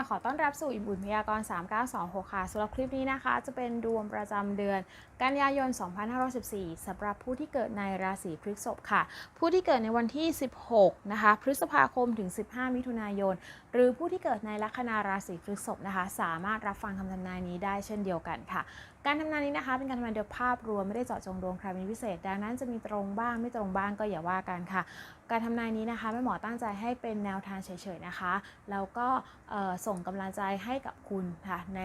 ค่ะขอต้อนรับสู่อิ่มบุญพยากรณ์ 3926 ค่ะสำหรับคลิปนี้นะคะ จะเป็นดวงประจำเดือน กันยายน 2514สำหรับผู้ที่เกิดในราศีพฤษภค่ะ ผู้ที่เกิดในวันที่ 16 นะคะ พฤษภาคมถึง 15 มิถุนายน หรือผู้ที่เกิดในลัคนาราศีพฤษภนะคะ สามารถรับฟังคำทำนายนี้ได้เช่นเดียวกันค่ะ การทำนายนี้นะคะ เป็นการทำนายโดยภาพรวมไม่ได้เจาะจงดวงใครเป็นพิเศษ ดังนั้นจะมีตรงบ้างไม่ตรงบ้างก็อย่าว่ากันค่ะ การทำนายนี้นะคะแม่หมอตั้งใจให้เป็นแนวทางเฉยๆนะคะ แล้วก็ส่งกำลังใจให้กับคุณค่ะใน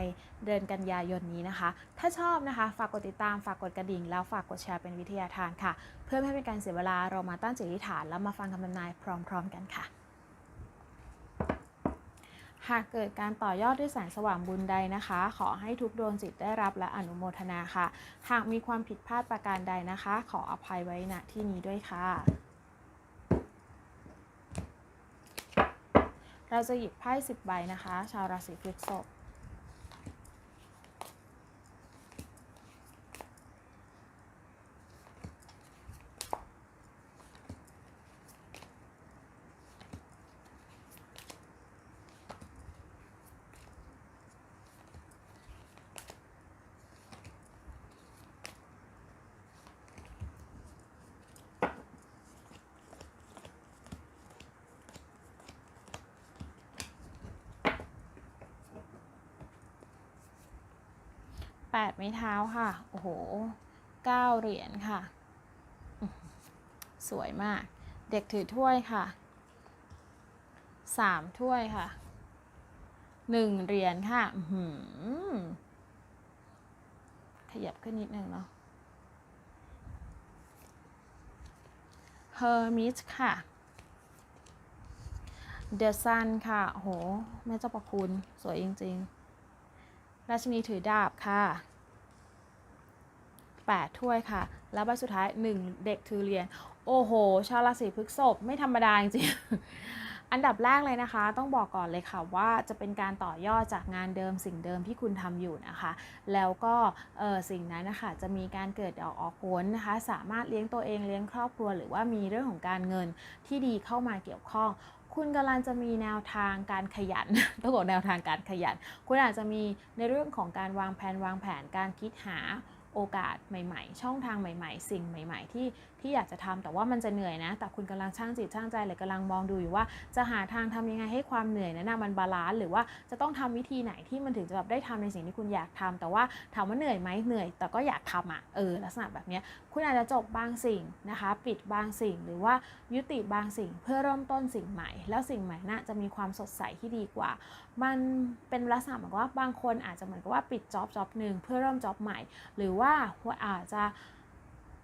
เดือนกันยายนนี้นะคะ ถ้าชอบนะคะ ฝากกดติดตามฝากกดกระดิ่ง แล้วฝากกดแชร์เป็นวิทยาทานค่ะ เพื่อไม่ให้เป็นการเสียเวลาเรามาตั้งจิตอธิษฐานแล้วมาฟังคำทำนายพร้อม ๆ กันค่ะ หากเกิดการต่อยอดด้วยแสงสว่างบุญใดนะคะ ขอให้ทุกดวงจิตได้รับและอนุโมทนาค่ะ หากมีความผิดพลาดประการใดนะคะ ขออภัยไว้ณที่นี้ด้วยค่ะ เราจะหยิบไพ่สิบใบนะคะ ชาวราศีพฤษภ แปดไม้เท้าค่ะ โอ้โหเก้าเหรียญค่ะ สวยมาก เด็กถือถ้วยค่ะสามถ้วยค่ะหนึ่งเหรียญค่ะขยับขึ้นนิดนึงเนาะเฮอร์มิสค่ะเดอะซันค่ะโอ้โหแม่เจ้าประคุณ สวยจริง ๆ ราชินีถือดาบค่ะ 8 ถ้วยค่ะ แล้วใบสุดท้าย 1 เด็กถือเหรียญโอ้โห ชาวราศีพฤษภไม่ธรรมดาจริงๆ อันดับแรกเลยนะคะ ต้องบอกก่อนเลยค่ะว่าจะเป็นการต่อยอดจากงานเดิมสิ่งเดิมที่คุณทำอยู่นะคะ แล้วก็สิ่งนั้นนะคะจะมีการเกิดดอกออกผลนะคะ สามารถเลี้ยงตัวเองเลี้ยงครอบครัว หรือว่ามีเรื่องของการเงินที่ดีเข้ามาเกี่ยวข้อง คุณกำลังจะมีแนวทางการขยัน ต้องบอกแนวทางการขยัน คุณอาจจะมีในเรื่องของการวางแผนวางแผนการคิดหาโอกาสใหม่ ๆ ช่องทางใหม่ ๆ สิ่งใหม่ ๆ ที่ ที่อยากจะทำแต่ว่ามันจะเหนื่อยนะ แต่คุณกำลังช่างจิตช่างใจหรือกำลังมองดูอยู่ว่า จะหาทางทำยังไงให้ความเหนื่อยนั้นมันบาลานซ์หรือว่าจะต้องทำวิธีไหนที่มันถึงจะแบบได้ทำในสิ่งที่คุณอยากทำแต่ว่าถามว่าเหนื่อยไหมเหนื่อย แต่ก็อยากทำอะเออลักษณะแบบนี้คุณอาจจะจบบางสิ่งนะคะ ปิดบางสิ่งหรือว่ายุติบางสิ่งเพื่อเริ่มต้นสิ่งใหม่ แล้วสิ่งใหม่น่าจะมีความสดใสที่ดีกว่า มันเป็นลักษณะเหมือนว่าบางคนอาจจะเหมือนกับว่าปิดจ็อบจ็อบหนึ่งเพื่อเริ่มจ็อบใหม่ หรือว่าอาจจะ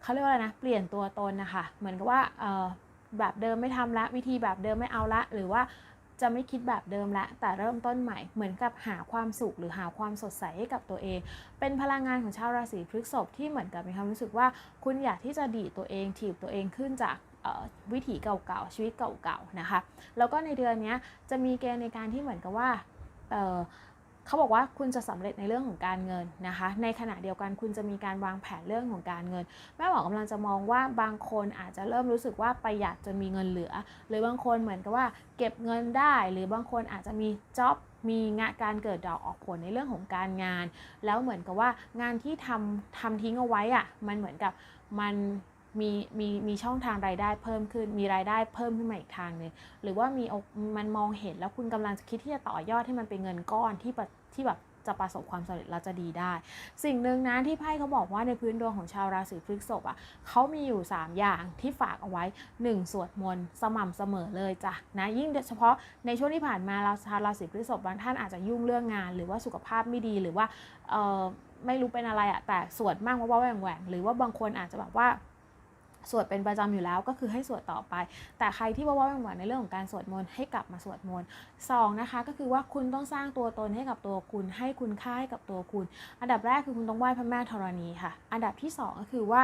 เขาเรียกว่าอะไรนะ เปลี่ยนตัวตนนะคะ เหมือนกับว่าเออแบบเดิมไม่ทำละวิธีแบบเดิมไม่เอาละ หรือว่าจะไม่คิดแบบเดิมละ แต่เริ่มต้นใหม่เหมือนกับหาความสุขหรือหาความสดใสให้กับตัวเอง เป็นพลังงานของชาวราศีพฤษภที่เหมือนกับมีความรู้สึกว่า คุณอยากที่จะดีตัวเองถีบตัวเองขึ้นจากวิถีเก่าๆชีวิตเก่าๆนะคะ แล้วก็ในเดือนนี้จะมีเกณฑ์ในการที่เหมือนกับว่า เขาบอกว่าคุณจะสำเร็จในเรื่องของการเงินนะคะ ในขณะเดียวกันคุณจะมีการวางแผนเรื่องของการเงิน แม่หมอกำลังจะมองว่าบางคนอาจจะเริ่มรู้สึกว่าประหยัดจนมีเงินเหลือ หรือบางคนเหมือนกับว่าเก็บเงินได้ หรือบางคนอาจจะมีจ็อบมีงานการเกิดดอกออกผลในเรื่องของการงาน แล้วเหมือนกับว่างานที่ทำทำทิ้งเอาไว้อะมันเหมือนกับมันมีมีมีช่องทางรายได้เพิ่มขึ้น มีรายได้เพิ่มขึ้นมาอีกทางหนึงหรือว่ามีมันมองเห็นแล้วคุณกำลังจะคิดที่จะต่อยอดให้มันเป็นเงินก้อนที่ป ที่แบบจะประสบความสำเร็จแล้วจะดีได้ สิ่งหนึ่งนะที่ไพ่เขาบอกว่าในพื้นดวงของชาวราศีพฤษภอะเขามีอยู่ 3 อย่างที่ฝากเอาไว้ 1. สวดมนต์สม่ำเสมอเลยจ้ะนะยิ่งโดยเฉพาะในช่วงที่ผ่านมาเราชาวราศีพฤษภบางท่านอาจจะยุ่งเรื่องงาน หรือว่าสุขภาพไม่ดีหรือว่าเออไม่รู้เป็นอะไรอะแต่สวดมากว่าแหว่งแหว่งหรือว่าบางคนอาจจะแบบว่า สวดเป็นประจำอยู่แล้วก็คือให้สวดต่อไป แต่ใครที่ว่าว่าแหว่งในเรื่องของการสวดมนต์ให้กลับมาสวดมนต์สองนะคะก็คือว่าคุณต้องสร้างตัวตนให้กับตัวคุณ ให้คุณค่าให้กับตัวคุณ อันดับแรกคือคุณต้องไหว้พระแม่ธรณีค่ะ อันดับที่สองก็คือว่า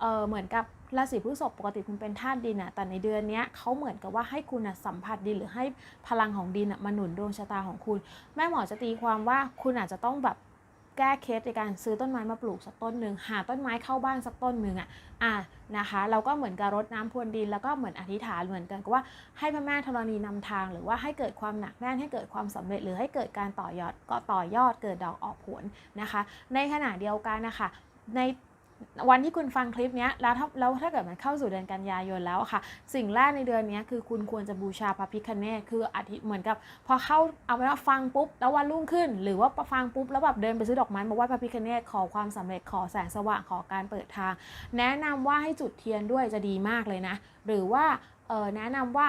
เออเหมือนกับราศีพฤษภปกติคุณเป็นธาตุดินอะแต่ในเดือนนี้เขาเหมือนกับว่าให้คุณอะสัมผัสดินหรือให้พลังของดินอะมาหนุนดวงชะตาของคุณ แม่หมอจะตีความว่าคุณอาจจะต้องแบบ แก้เคสในการซื้อต้นไม้มาปลูกสักต้นหนึ่งหาต้นไม้เข้าบ้านสักต้นหนึ่งอะอะนะคะ เราก็เหมือนกับรดน้ำพรวนดิน แล้วก็เหมือนอธิษฐานเหมือนกันกับว่าให้พระแม่ธรณีนำทาง หรือว่าให้เกิดความหนักแน่นให้เกิดความสำเร็จ หรือให้เกิดการต่อยอดก็ต่อยอดเกิดดอกออกผลนะคะ ในขณะเดียวกันนะคะใน วันที่คุณฟังคลิปนี้แล้วถ้าแล้วถ้าเกิดมันเข้าสู่เดือนกันยายนแล้วค่ะ สิ่งแรกในเดือนนี้คือคุณควรจะบูชาพระพิคเนตคืออาทิตย์เหมือนกับ พอเข้าเอาไว้ว่าฟังปุ๊บแล้ววันรุ่งขึ้น หรือว่าฟังปุ๊บแล้วแบบเดินไปซื้อดอกไม้มาไหว้พระพิคเนตขอความสำเร็จขอแสงสว่างขอการเปิดทาง แนะนำว่าให้จุดเทียนด้วยจะดีมากเลยนะ หรือว่าแนะนำว่า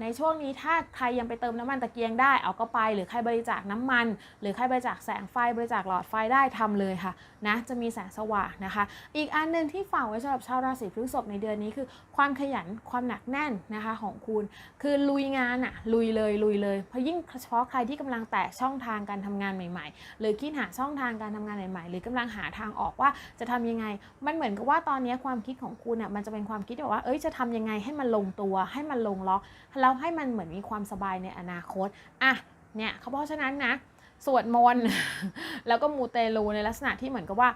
ในช่วงนี้ถ้าใครยังไปเติมน้ำมันตะเกียงได้เอาก็ไป หรือใครบริจาคน้ำมัน หรือใครบริจาคแสงไฟบริจาคหลอดไฟได้ทำเลยค่ะนะจะมีแสงสว่างนะคะ อีกอันหนึ่งที่ฝากไว้สำหรับชาวราศีพฤษภในเดือนนี้คือ ความขยันความหนักแน่นนะคะของคุณ คือลุยงานอะลุยเลยลุยเลยเพราะยิ่งเฉพาะใครที่กำลังแตะช่องทางการทำงานใหม่ ๆ หรือคิดหาช่องทางการทำงานใหม่ ๆ หรือกำลังหาทางออกว่าจะทำยังไง มันเหมือนกับว่าตอนนี้ความคิดของคุณอะมันจะเป็นความคิดแบบว่าเอ้ยจะทำยังไงให้มันลงตัวให้มันลงล็อกแล้วให้มันเหมือนมีความสบายในอนาคตอะเนี่ยเขาเพราะฉะนั้นนะสวดมนต์แล้วก็มูเตลูในลักษณะที่เหมือนกับว่า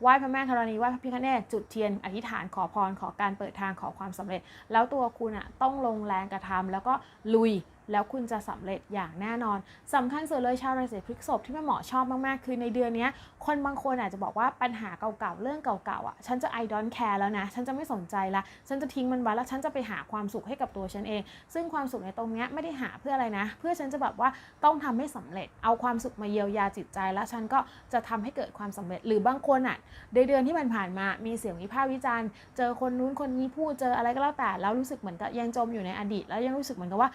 ไหว้พระแม่ธรณีไหว้พระพิฆเนศจุดเทียนอธิษฐานขอพรขอการเปิดทางขอความสำเร็จ แล้วตัวคุณอะต้องลงแรงกระทำแล้วก็ลุย แล้วคุณจะสำเร็จอย่างแน่นอนสำคัญสุดเลยชาวราศีพฤษภที่แม่หมอชอบมากๆ คือในเดือนนี้คนบางคนอาจจะบอกว่าปัญหาเก่าๆ เรื่องเก่าๆอะฉันจะ I don't care แล้วนะ ฉันจะไม่สนใจละ ฉันจะทิ้งมันไว้แล้วฉันจะไปหาความสุขให้กับตัวฉันเอง ซึ่งความสุขในตรงนี้ไม่ได้หาเพื่ออะไรนะ เพื่อฉันจะแบบว่าต้องทำให้สำเร็จ เอาความสุขมาเยียวยาจิตใจ แล้วฉันก็จะทำให้เกิดความสำเร็จ หรือบางคนอะในเดือนที่มันผ่านมา มีเสียงวิพากษ์วิจารณ์ เจอคนนู้นคนนี้พูด เจออะไรก็แล้วแต่ แล้วรู้สึกเหมือนกับยังจมอยู่ในอดีต แล้วยังรู้สึกเหมือนกับว่า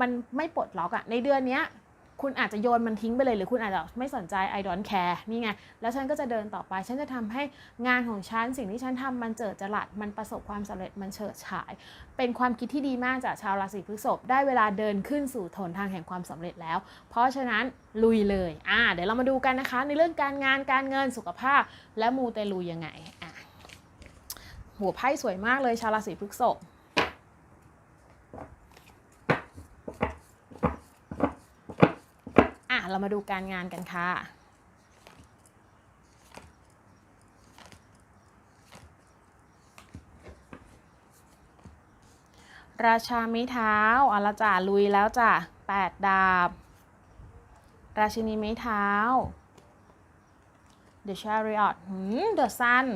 มันไม่ปลดล็อกอะในเดือนเนี้ยคุณอาจจะโยนมันทิ้งไปเลย หรือคุณอาจจะไม่สนใจ I don't care นี่ไง แล้วฉันก็จะเดินต่อไป ฉันจะทำให้งานของฉัน สิ่งที่ฉันทำมันเจิดจรัสมันประสบความสำเร็จมันเฉิดฉาย เป็นความคิดที่ดีมากจากชาวราศีพฤษภได้เวลาเดินขึ้นสู่ถนทางแห่งความสำเร็จแล้ว เพราะฉะนั้นลุยเลยอ่าเดี๋ยวเรามาดูกันนะคะ ในเรื่องการงานการเงินสุขภาพ และมูเตลูยังไงอะหัวไพ่สวยมากเลยชาวราศีพฤษภ อะ เรามาดูการงานกันค่ะราชาไม้เท้าอาละจ่าลุยแล้วจ้ะแปดดาบ ราชินีไม้เท้า The Chariot หืม The Sun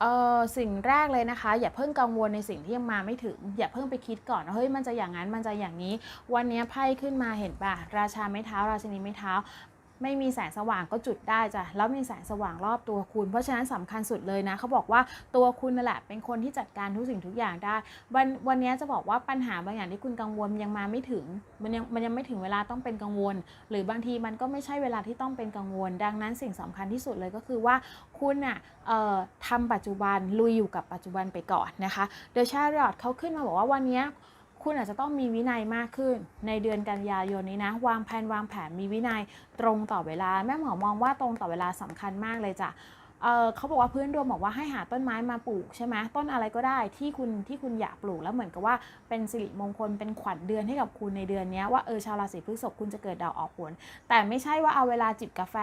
เออสิ่งแรกเลยนะคะ อย่าเพิ่งกังวลในสิ่งที่ยังมาไม่ถึง อย่าเพิ่งไปคิดก่อนว่าเฮ้ยมันจะอย่างนั้นมันจะอย่างนี้ วันนี้ไพ่ขึ้นมาเห็นป่ะราชาไม้เท้า ราชินีไม้เท้า ไม่มีแสงสว่างก็จุดได้จ้ะแล้วมีแสงสว่างรอบตัวคุณ เพราะฉะนั้นสำคัญสุดเลยนะเขาบอกว่าตัวคุณนั่นแหละเป็นคนที่จัดการทุกสิ่งทุกอย่างได้ วันวันนี้จะบอกว่าปัญหาบางอย่างที่คุณกังวลยังมาไม่ถึง มันยังมันยังไม่ถึงเวลาต้องเป็นกังวล หรือบางทีมันก็ไม่ใช่เวลาที่ต้องเป็นกังวล ดังนั้นสิ่งสำคัญที่สุดเลยก็คือว่าคุณน่ะเอ่อทำปัจจุบันลุยอยู่กับปัจจุบันไปก่อนนะคะเดอะชาร์ลอตเขาขึ้นมาบอกว่าวันนี้ คุณอาจจะต้องมีวินัยมากขึ้น ในเดือนกันยายนนี้นะ วางแผนวางแผนมีวินัยตรงต่อเวลา แม่หมอมองว่าตรงต่อเวลาสำคัญมากเลยจ้ะเเขาบอกว่าพื้นดวงบอกว่าให้หาต้นไม้มาปลูกใช่ไหมต้นอะไรก็ได้ที่คุณที่คุณอยากปลูกแล้วเหมือนกับว่าเป็นสิริมงคลเป็นขวัญเดือนให้กับคุณในเดือนนี้ว่าเออชาวราศีพฤษภคุณจะเกิดดาวออกผล แต่ไม่ใช่ว่าเอาเวลาจิบกาแฟ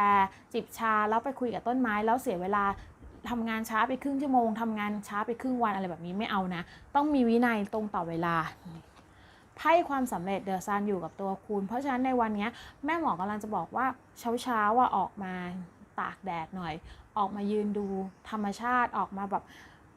จิบชาแล้วไปคุยกับต้นไม้แล้วเสียเวลาทำงานช้าไปครึ่งชั่วโมงทำงานช้าไปครึ่งวันอะไรแบบนี้ไม่เอานะ ต้องมีวินัยตรงต่อเวลา ไพ่ความสำเร็จเดอะซันอยู่กับตัวคุณ เพราะฉะนั้นในวันนี้แม่หมอกำลังจะบอกว่าเช้าเช้าๆว่าออกมาตากแดดหน่อย ออกมายืนดูธรรมชาติออกมาแบบ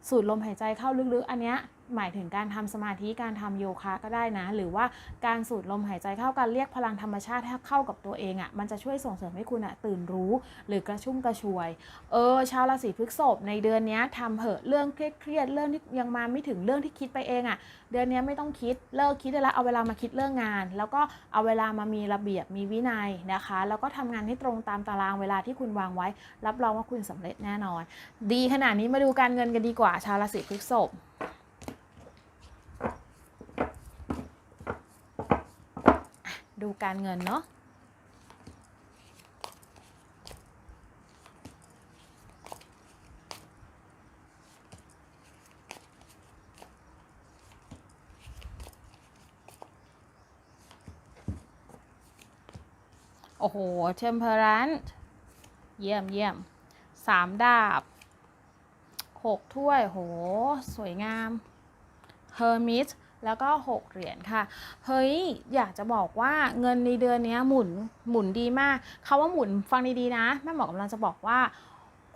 สูดลมหายใจเข้าลึกๆ อันเนี้ย หมายถึงการทำสมาธิการทำโยคะก็ได้นะ หรือว่าการสูดลมหายใจเข้าการเรียกพลังธรรมชาติให้เข้ากับตัวเองอะ่ะมันจะช่วยส่งเสริมให้คุณอะ่ะตื่นรู้ หรือกระชุ่มกระชวย เออชาวราศีพฤษภในเดือนนี้ทำเหอะเรื่องเครียดเรื่องที่ยังมาไม่ถึงเรื่องที่คิดไปเองอะ่ะ เดือนนี้ไม่ต้องคิดเลิกคิดได้แล้วเอาเวลามาคิดเรื่องงาน แล้วก็เอาเวลามามีระเบียบมีวินัยนะคะ แล้วก็ทำงานให้ตรงตามตารางเวลาที่คุณวางไว้ รับรองว่าคุณสำเร็จแน่นอน ดีขนาดนี้มาดูการเงินกันดีกว่า ชาวราศีพฤษภอะ ดูการเงินเนาะโอ้โห temperance เยี่ยมเยี่ยมสามดาบหกถ้วย โห สวยงาม hermit แล้วก็ 6 เหรียญค่ะ เฮ้ย อยากจะบอกว่าเงินในเดือนนี้หมุนหมุนดีมากคาว่าหมุนฟังดีๆนะแม่หมอกำลังจะบอกว่า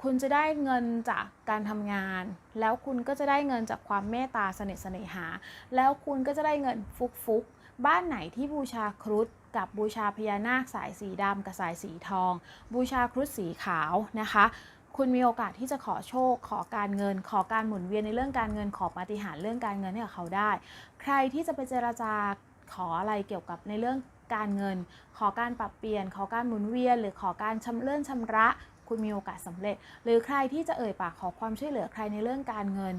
คุณจะได้เงินจากการทำงาน แล้วคุณก็จะได้เงินจากความเมตตาเสน่ห์เสน่หา แล้วคุณก็จะได้เงินฟุกฟุกๆบ้านไหนที่บูชาครุฑกับบูชาพญานาคสายสีดำกับสายสีทอง บูชาครุฑสีขาวนะคะ คุณมีโอกาสที่จะขอโชค ขอการเงิน ขอการหมุนเวียนในเรื่องการเงิน ขอปาฏิหาริย์เรื่องการเงินให้กับเขาได้ ใครที่จะไปเจราจาขออะไรเกี่ยวกับในเรื่องการเงิน ขอการปรับเปลี่ยน ขอการหมุนเวียน หรือขอการชำเลื่อนชำระ คุณมีโอกาสสำเร็จ หรือใครที่จะเอ่ยปากขอความช่วยเหลือใครในเรื่องการเงิน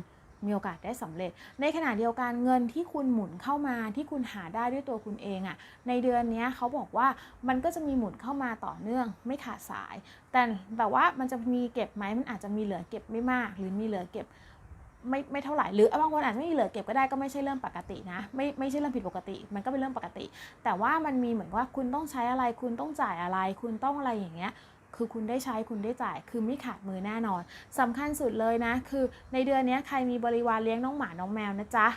มีโอกาสได้สำเร็จ ในขณะเดียวกันเงินที่คุณหมุนเข้ามาที่คุณหาได้ด้วยตัวคุณเองอะ่ะในเดือนนี้เขาบอกว่ามันก็จะมีหมุนเข้ามาต่อเนื่องไม่ขาดสาย แต่แบบว่ามันจะมีเก็บไหมมันอาจจะมีเหลือเก็บไม่มาก หรือมีเหลือเก็บไม่ไม่เท่าไหร่หรือบางคนอาจจะไม่มีเหลือเก็บก็ได้ก็ไม่ใช่เรื่องปกตินะไม่ไม่ใช่เรื่องผิดปกติ มันก็เป็นเรื่องปกติ แต่ว่ามันมีเหมือนว่าคุณต้องใช้อะไร คุณต้องจ่ายอะไร คุณต้องอะไรอย่างเงี้ย คือคุณได้ใช้คุณได้จ่าย คือไม่ขาดมือแน่นอนสำคัญสุดเลยนะ คือในเดือนนี้ใครมีบริวารเลี้ยงน้องหมาน้องแมวนะจ๊ะ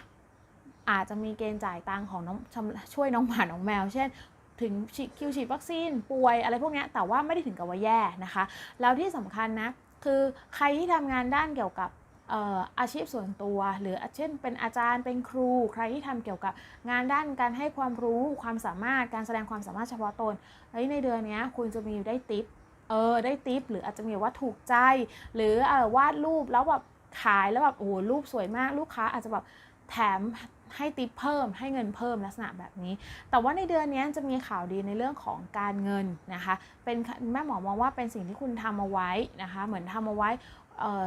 อาจจะมีเกณฑ์จ่ายตังของน้องช,ช่วยน้องหมาน้องแมว เช่นถึงคิวฉีดวัคซีนป่วยอะไรพวกนี้แต่ว่าไม่ได้ถึงกับว่าแย่นะคะ แล้วที่สำคัญนะ คือใครที่ทำงานด้านเกี่ยวกับเอ่อาชีพส่วนตัว หรือเช่นเป็นอาจารย์เป็นครู ใครที่ทำเกี่ยวกับงานด้านการให้ความรู้ความสามารถการแสดงความสามารถเฉพาะตนในเดือนนี้คุณจะมีได้ติป ออได้ติปหรืออาจจะมีว่าถูกใจ หรือเออวาดรูปแล้วแบบขายแล้วแบบโอ้รูปสวยมากลูกค้าอาจจะแบบแถมให้ติปเพิ่มให้เงินเพิ่มลักษณะแบบนี้ แต่ว่าในเดือนนี้จะมีข่าวดีในเรื่องของการเงินนะคะ เป็นแม่หมอมองว่าเป็นสิ่งที่คุณทำเอาไว้นะคะ เหมือนทำเอาไว้เออ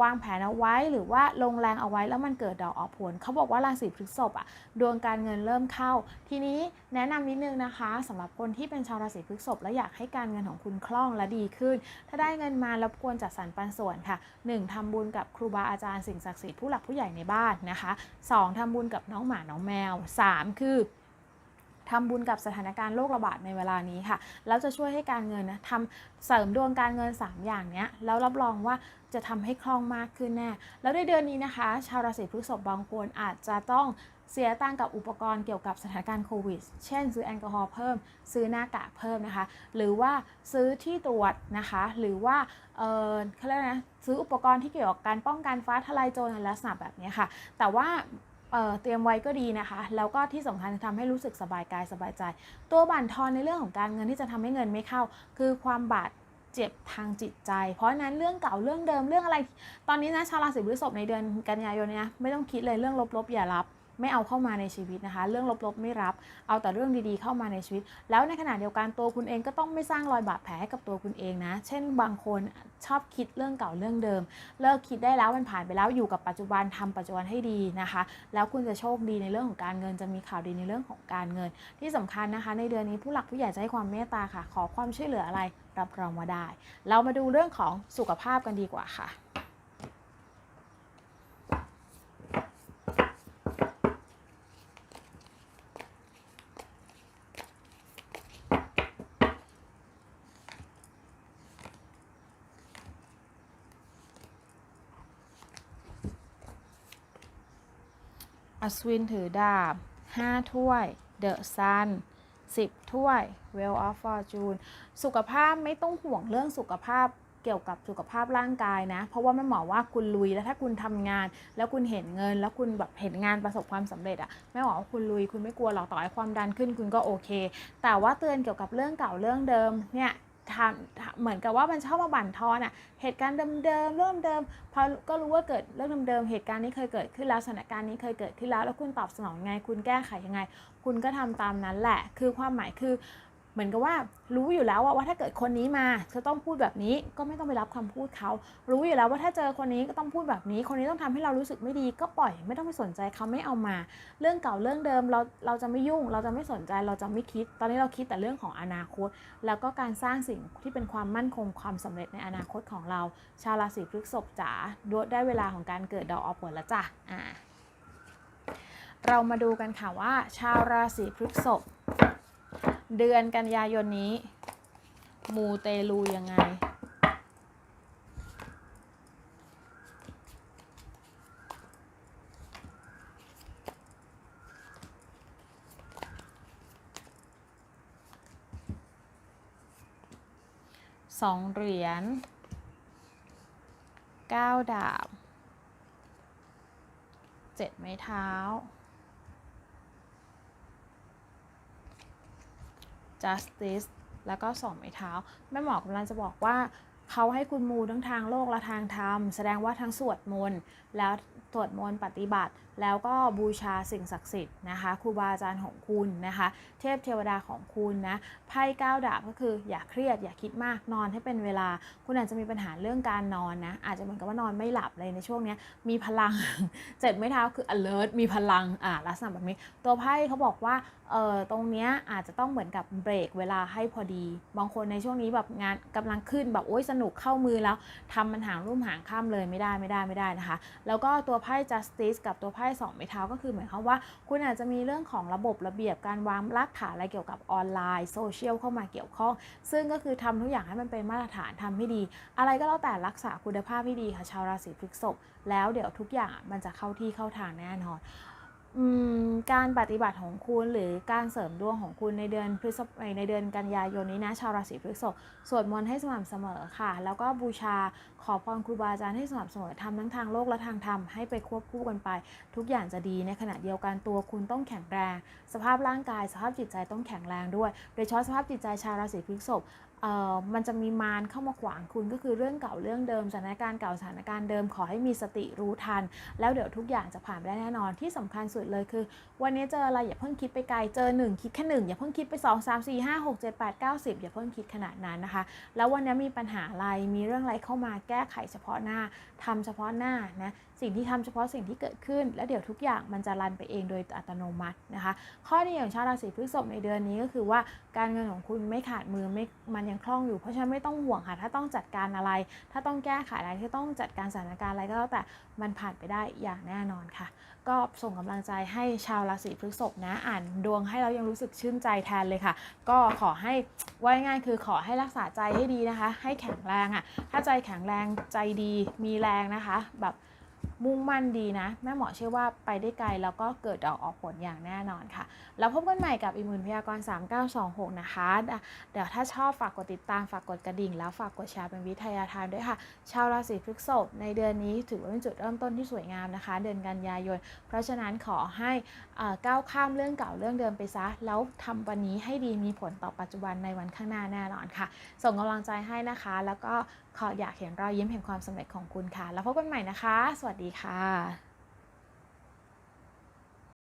วางแผนเอาไว้หรือว่าลงแรงเอาไว้แล้วมันเกิดดอกออกผล เขาบอกว่าราศีพฤษภอะดวงการเงินเริ่มเข้า ทีนี้แนะนำนิดนึงนะคะสำหรับคนที่เป็นชาวราศีพฤษภและอยากให้การเงินของคุณคล่องและดีขึ้น ถ้าได้เงินมารบกวนจัดสรรปันส่วนค่ะ 1. ทำบุญกับครูบาอาจารย์สิ่งศักดิ์สิทธิ์ผู้หลักผู้ใหญ่ในบ้านนะคะ 2. ทำบุญกับน้องหมาน้องแมว 3. คือ ทำบุญกับสถานการณ์โรคระบาดในเวลานี้ค่ะ แล้วจะช่วยให้การเงินนะทำเสริมดวงการเงิน 3 อย่างเนี้ยแล้วรับรองว่าจะทำให้คล่องมากขึ้นแน่ แล้วในเดือนนี้นะคะ ชาวราศีพฤษภบางคนอาจจะต้องเสียตังค์กับอุปกรณ์เกี่ยวกับสถานการณ์โควิด เช่น ซื้อแอลกอฮอล์เพิ่ม ซื้อหน้ากากเพิ่มนะคะ หรือว่าซื้อที่ตรวจนะคะ หรือว่า เออเขาเรียกนะ ซื้ออุปกรณ์ที่เกี่ยวกับการป้องกันฟ้าทลายโจรในลักษณะแบบนี้ค่ะ แต่ว่า เเตรียมไว้ก็ดีนะคะ แล้วก็ที่สำคัญทำให้รู้สึกสบายกายสบายใจ ตัวบั่นทอนในเรื่องของการเงินที่จะทำให้เงินไม่เข้า คือความบาดเจ็บทางจิตใจ เพราะนั้นเรื่องเก่าเรื่องเดิมเรื่องอะไร ตอนนี้นะชาวราศีพฤษภในเดือนกันยายนเนี้ยไม่ต้องคิดเลยเรื่องลบๆอย่ารับ ไม่เอาเข้ามาในชีวิตนะคะ เรื่องลบๆไม่รับ เอาแต่เรื่องดีๆเข้ามาในชีวิต แล้วในขณะเดียวกันตัวคุณเองก็ต้องไม่สร้างรอยบาดแผลให้กับตัวคุณเองนะ เช่น บางคนชอบคิดเรื่องเก่าเรื่องเดิม เลิกคิดได้แล้วมันผ่านไปแล้วอยู่กับปัจจุบันทำปัจจุบันให้ดีนะคะ แล้วคุณจะโชคดีในเรื่องของการเงินจะมีข่าวดีในเรื่องของการเงิน ที่สำคัญนะคะ ในเดือนนี้ผู้หลักผู้ใหญ่จะให้ความเมตตาค่ะ ขอความช่วยเหลืออะไรรับรองว่าได้ เรามาดูเรื่องของสุขภาพกันดีกว่าค่ะ อัศวินถือดาบ 5 ถ้วย เดอะซัน10 ถ้วย Well of Fortune สุขภาพไม่ต้องห่วงเรื่องสุขภาพเกี่ยวกับสุขภาพร่างกายนะ เพราะว่าแม่หมอว่าคุณลุยแล้วถ้าคุณทำงาน แล้วคุณเห็นเงิน แล้วคุณแบบเห็นงานประสบความสำเร็จอะแม่หมอว่าคุณลุยคุณไม่กลัวหรอกต่อให้ความดันขึ้นคุณก็โอเค แต่ว่าเตือนเกี่ยวกับเรื่องเก่าเรื่องเดิมเนี่ย ทำเหมือนกับว่ามันชอบมาบั่นทอนอะเหตุการณ์เดิมๆเรื่องเดิมพอก็รู้ว่าเกิดเรื่องเดิมๆเหตุการณ์นี้เคยเกิดขึ้นแล้วสถานการณ์นี้เคยเกิดขึ้นแล้วแล้วคุณตอบสนองยังไง คุณแก้ไขยังไง คุณก็ทำตามนั้นแหละ คือความหมายคือ เหมือนกับว่ารู้อยู่แล้วว่าถ้าเกิดคนนี้มาจะต้องพูดแบบนี้ก็ไม่ต้องไปรับคำพูดเขา รู้อยู่แล้วว่าถ้าเจอคนนี้ก็ต้องพูดแบบนี้ คนนี้ต้องทำให้เรารู้สึกไม่ดี ก็ปล่อยไม่ต้องไปสนใจเขาไม่เอามา เรื่องเก่าเรื่องเดิมเราเราจะไม่ยุ่ง เราจะไม่สนใจเราจะไม่คิด ตอนนี้เราคิดแต่เรื่องของอนาคต แล้วก็การสร้างสิ่งที่เป็นความมั่นคงความสำเร็จในอนาคตของเรา ชาวราศีพฤษภจ๋าได้เวลาของการเกิดดอกออกผลแล้วจ้ะอ่าเรามาดูกันค่ะว่า ชาวราศีพฤษภ เดือนกันยายนนี้ มูเตลูยังไง สองเหรียญเก้าดาบเจ็ดไม้เท้า justice แล้วก็สองไม้เท้า แม่หมอกำลังจะบอกว่าเขาให้คุณมูทั้งทางโลกและทางธรรม แสดงว่าทั้งสวดมนต์แล้วสวดมนต์ปฏิบัติแล้วก็บูชาสิ่งศักดิ์สิทธิ์นะคะครูบาอาจารย์ของคุณนะคะ เทพเทวดาของคุณนะไพ่ก้าวดาบก็คืออย่าเครียดอย่าคิดมากนอนให้เป็นเวลา คุณอาจจะมีปัญหาเรื่องการนอนนะอาจจะเหมือนกับว่านอนไม่หลับเลยในช่วงนี้มีพลังเจ็ดไม่เท้าคือ alert มีพลังอ่าลักษณะแบบนี้ ตัวไพ่เขาบอกว่าเออตรงเนี้ยอาจจะต้องเหมือนกับเบรกเวลาให้พอดี บางคนในช่วงนี้แบบงานกำลังขึ้นแบบโอ๊ยสนุกเข้ามือแล้วทำมันหางรุ่มหางข้ามเลยไม่ได้ไม่ได้ไม่ได้นะคะ แล้วก็ตัวไพ่ justice กับตัวไพ่สองไม้เท้าก็คือเหมือนความว่า คุณอาจจะมีเรื่องของระบบระเบียบการวางรากฐานอะไรเกี่ยวกับออนไลน์โซเชียลเข้ามาเกี่ยวข้อง ซึ่งก็คือทำทุกอย่างให้มันเป็นมาตรฐานทำให้ดี อะไรก็แล้วแต่รักษาคุณภาพให้ดีค่ะชาวราศีพฤษภแล้วเดี๋ยวทุกอย่างมันจะเข้าที่เข้าทางแน่นอน การปฏิบัติของคุณหรือการเสริมดวงของคุณในเดือนพฤษภในเดือนกันยายนนี้นะชาวราศีพฤษภสวดมนต์ให้สม่ำเสมอค่ะ แล้วก็บูชาขอพรครูบาอาจารย์ให้สม่ำเสมอทำทั้งทางโลกและทางธรรมให้ไปควบคู่กันไป ทุกอย่างจะดีในขณะเดียวกันตัวคุณต้องแข็งแรง สภาพร่างกายสภาพจิตใจต้องแข็งแรงด้วย โดยเฉพาะสภาพจิตใจชาวราศีพฤษภ มันจะมีมารเข้ามาขวางคุณก็คือเรื่องเก่าเรื่องเดิมสถานการณ์เก่าสถานการณ์เดิมขอให้มีสติรู้ทัน แล้วเดี๋ยวทุกอย่างจะผ่านไปได้แน่นอนที่สำคัญสุดเลยคือ วันนี้เจออะไรอย่าเพิ่งคิดไปไกลเจอ 1 คิดแค่1อย่าเพิ่งคิดไป 2 3 4 5 6 7 8 9 10 อย่าเพิ่งคิดขนาดนั้นนะคะ แล้ววันนี้มีปัญหาอะไรมีเรื่องอะไรเข้ามาแก้ไขเฉพาะหน้าทำเฉพาะหน้านะสิ่งที่ทำเฉพาะสิ่งที่เกิดขึ้น แล้วเดี๋ยวทุกอย่างมันจะรันไปเองโดยอัตโนมัตินะคะ ข้อดีของชาวราศีพฤษภในเดือนนี้ก็คือว่าการเงินของคุณไม่ขาดมือไม่มันยังคล่องอยู่ เพราะฉะนั้นไม่ต้องห่วงค่ะ ถ้าต้องจัดการอะไร ถ้าต้องแก้ไขอะไรที่ต้องจัดการสถานการณ์อะไรก็แล้วแต่มันผ่านไปได้อย่างแน่นอนค่ะ ก็ส่งกำลังใจให้ชาวราศีพฤษภนะอ่านดวงให้เรายังรู้สึกชื่นใจแทนเลยค่ะ ก็ขอให้ว่าง่ายคือขอให้รักษาใจให้ดีนะคะ ให้แข็งแรงอะถ้าใจแข็งแรงใจดีมีแรงนะคะ แบบ มุ่งมั่นดีนะ แม่หมอเชื่อว่าไปได้ไกลแล้วก็เกิดดอกออกผลอย่างแน่นอนค่ะ แล้วพบกันใหม่กับอิมมูนพยากร 3926 นะคะ เดี๋ยวถ้าชอบฝากกดติดตามฝากกดกระดิ่ง แล้วฝากกดแชร์เป็นวิทยาทานด้วยค่ะ ชาวราศีพฤษภในเดือนนี้ถือว่าเป็นจุดเริ่มต้นที่สวยงามนะคะ เดือนกันยายน เพราะฉะนั้นขอให้ก้าวข้ามเรื่องเก่าเรื่องเดิมไปซะ แล้วทำวันนี้ให้ดีมีผลต่อปัจจุบันในวันข้างหน้าแน่นอนค่ะ ส่งกำลังใจให้นะคะ แล้วก็ ขออยากเห็นรอยยิ้มแห่งความสำเร็จของคุณค่ะ แล้วพบกันใหม่นะคะ สวัสดีค่ะ